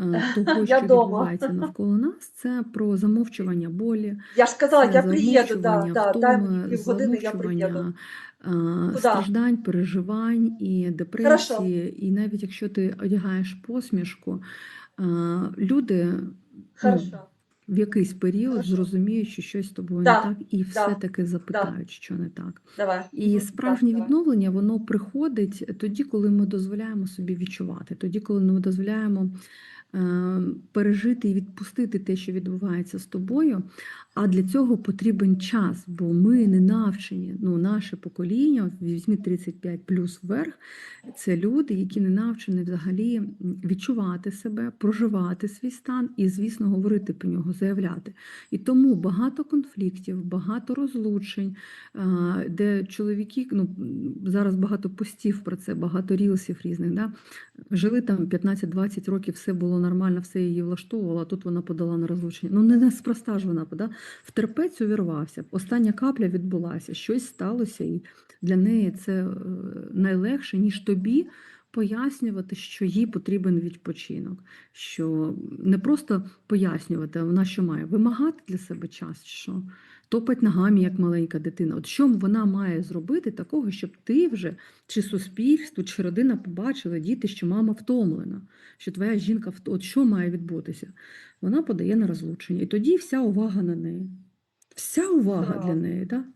е, того, Я що дома. відбувається навколо нас, це про замовчування болі, Я ж сказала, я приїду, да, да, дай мені півгодини, я приїду. е, страждань, переживань і депресії. І навіть якщо ти одягаєш посмішку, е, люди ну, в якийсь період Хорошо. зрозуміють, що щось з тобою Да, не так, і все-таки запитають, що не так. Давай. І справжнє давай. відновлення воно приходить тоді, коли ми дозволяємо собі відчувати, тоді, коли ми дозволяємо пережити і відпустити те, що відбувається з тобою. А для цього потрібен час, бо ми не навчені. Ну, наше покоління, от візьмі 35 плюс вверх, це люди, які не навчені взагалі відчувати себе, проживати свій стан і, звісно, говорити про нього, заявляти. І тому багато конфліктів, багато розлучень, де чоловіки, ну зараз багато постів про це, багато рілсів різних. Да? Жили там 15-20 років, все було нормально, все її влаштовувало, а тут вона подала на розлучення. Ну не неспроста ж вона да? в терпець увірвався. Остання капля відбулася, щось сталося, і для неї це е, найлегше, ніж тобі. Пояснювати, що їй потрібен відпочинок, що не просто пояснювати, а вона що має вимагати для себе час, що топать ногами, як маленька дитина. От що вона має зробити такого, щоб ти вже чи суспільство, чи родина побачили діти, що мама втомлена, що твоя жінка от що має відбутися? Вона подає на розлучення, і тоді вся увага на неї. Вся увага Так. для неї, да?